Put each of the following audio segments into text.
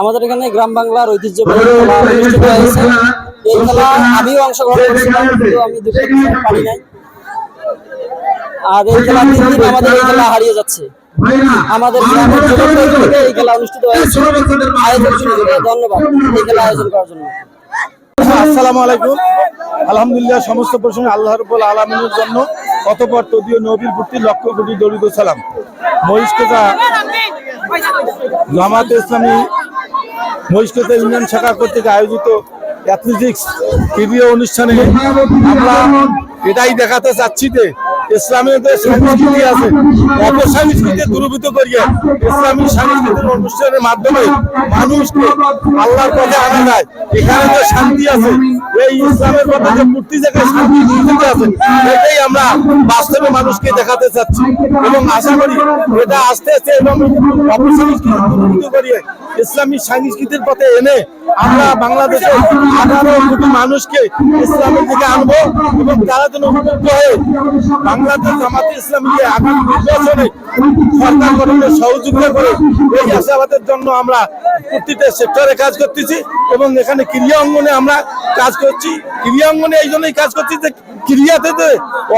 আমাদের এখানে গ্রাম বাংলার নাই। আর এই খেলা দিন আমাদের এই খেলা হারিয়ে যাচ্ছে। আমাদের এই খেলা অনুষ্ঠিত হয়েছে। ধন্যবাদ এই খেলা আয়োজন করার জন্য। আসসালামু আলাইকুম। আলহামদুলিল্লাহ, সমস্ত প্রসঙ্গে আল্লাহ আলমিনের জন্য। অতপর তদীয় নবীর প্রতি লক্ষ কোটি দরিদ সালাম। মহিষকেতা জামাত ইসলামী মহিষকেতা ইউনিয়ন শাখা কর্তৃক আয়োজিত অ্যাথলেটিক্স টিভি অনুষ্ঠানে আমরা এটাই দেখাতে চাচ্ছি যে ইসলামের সংস্কৃতি আছে অপসংস্কৃতি দূরীভূত করিয়ে ইসলামী সাংস্কৃতিক অনুষ্ঠানের মাধ্যমে মানুষকে আল্লাহর পথে আনা যায়। এখানে যে শান্তি আছে, এই ইসলামের পথে যে মূর্তি দূরীভূত আছে, এটাই আমরা বাস্তবে মানুষকে দেখাতে চাচ্ছি। এবং আশা করি এটা আস্তে আস্তে এবং অপসংস্কৃতি দূরীভূত করিয়ে ইসলামী সংস্কৃতির পথে এনে আমরা বাংলাদেশের আঠারো কোটি মানুষকে ইসলামের দিকে আনব এবং তারা যেন উপকৃত হয়ে বাংলাদেশ জামাতে ইসলামীকে আগামী নির্বাচনে সরকার গঠনের সহযোগিতা করে এই আশাবাদের জন্য আমরা প্রতিটা সেক্টরে কাজ করতেছি এবং এখানে ক্রিয়া অঙ্গনে আমরা কাজ করছি। ক্রিয়া অঙ্গনে এই জন্যই কাজ করছি যে ক্রিয়াতে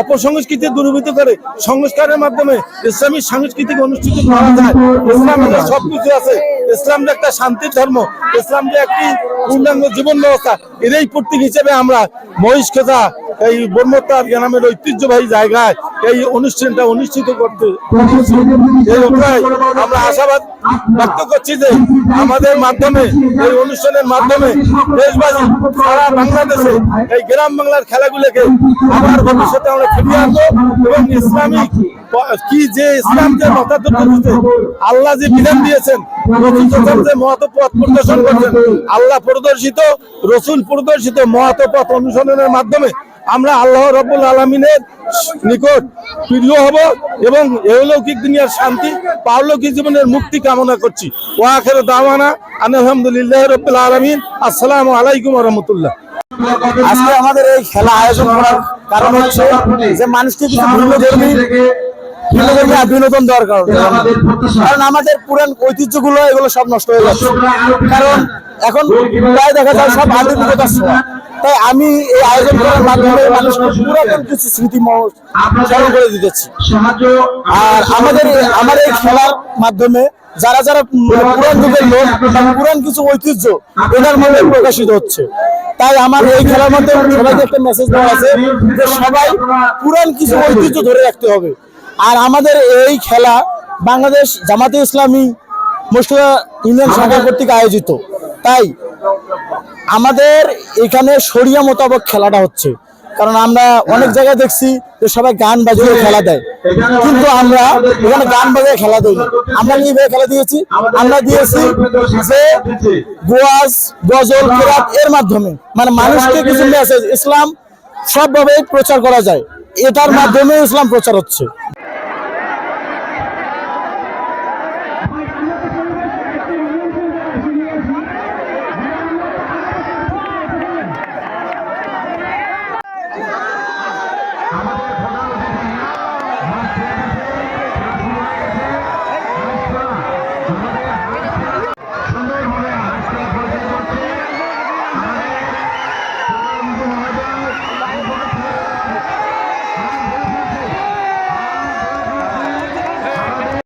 অপসংস্কৃতি দূরীভূত করে সংস্কারের মাধ্যমে ইসলামী সাংস্কৃতিক অনুষ্ঠিত করা যায়। ইসলামের সবকিছু আছে, ইসলাম যে একটা শান্তির ধর্ম, ইসলাম যে একটি পূর্ণাঙ্গ জীবন ব্যবস্থা, এরই প্রতীক হিসেবে আমরা মহিষ খেতা এই বর্মতার গ্রামের ঐতিহ্যবাহী জায়গায় এই অনুষ্ঠানটা অনুষ্ঠিত করতে এই আমরা আশাবাদ ব্যক্ত করছি যে আমাদের মাধ্যমে, এই অনুষ্ঠানের মাধ্যমে দেশবাসী সারা বাংলাদেশে এই গ্রাম বাংলার খেলাগুলোকে আবার ভবিষ্যতে আমরা ফিরিয়ে আনব এবং ইসলামিক কি যে ইসলাম যে মতাদর্শ আল্লাহ যে বিধান দিয়েছেন পথ প্রদর্শন করছেন, আল্লাহ প্রদর্শিত, রসুল প্রদর্শিত মহৎ পথ অনুসরণের মাধ্যমে আমরা আল্লাহ রব্বুল আলমিনের নিকট প্রিয় হব এবং এলৌকিক দুনিয়ার শান্তি, পারলৌকিক জীবনের মুক্তি কামনা করছি। ওয়াখের দাওয়ানা আলহামদুলিল্লাহ রব্বুল আলমিন। আসসালামু আলাইকুম রহমতুল্লাহ। আজকে আমাদের এই খেলা আয়োজন করার কারণ হচ্ছে যে মানুষকে কিছু মূল্য বিনোদন দেওয়ার কারণে। আমাদের পুরান ঐতিহ্যগুলো এগুলো সব নষ্ট হয়ে যাচ্ছে। কারণ এখন প্রায় দেখা যায় সব আধুনিকতার সময় তাই আমি এই আয়োজন করার মাধ্যমে মানুষকে পুরাতন কিছু স্মৃতি স্মরণ করে দিতেছি আর আমাদের আমার এই খেলার মাধ্যমে যারা যারা পুরান যুগের লোক পুরান কিছু ঐতিহ্য এটার মধ্যে প্রকাশিত হচ্ছে। তাই আমার এই খেলার মাধ্যমে সবাইকে একটা মেসেজ দেওয়া আছে যে সবাই পুরান কিছু ঐতিহ্য ধরে রাখতে হবে। আর আমাদের এই খেলা বাংলাদেশ জামাতে ইসলামী মুসলিম ইউনিয়ন শাখা কর্তৃক আয়োজিত। তাই আমাদের এখানে সরিয়া মোতাবক খেলাটা হচ্ছে। কারণ আমরা অনেক জায়গায় দেখছি যে সবাই গান বাজিয়ে খেলা দেয়। কিন্তু আমরা এখানে গান বাজিয়ে খেলা দিই আমরা কীভাবে খেলা দিয়েছি। আমরা দিয়েছি যে গোয়াজ, গজল কেরাত এর মাধ্যমে। মানে মানুষকে কিছু মেসেজ ইসলাম সবভাবে প্রচার করা যায়। এটার মাধ্যমে ইসলাম প্রচার হচ্ছে।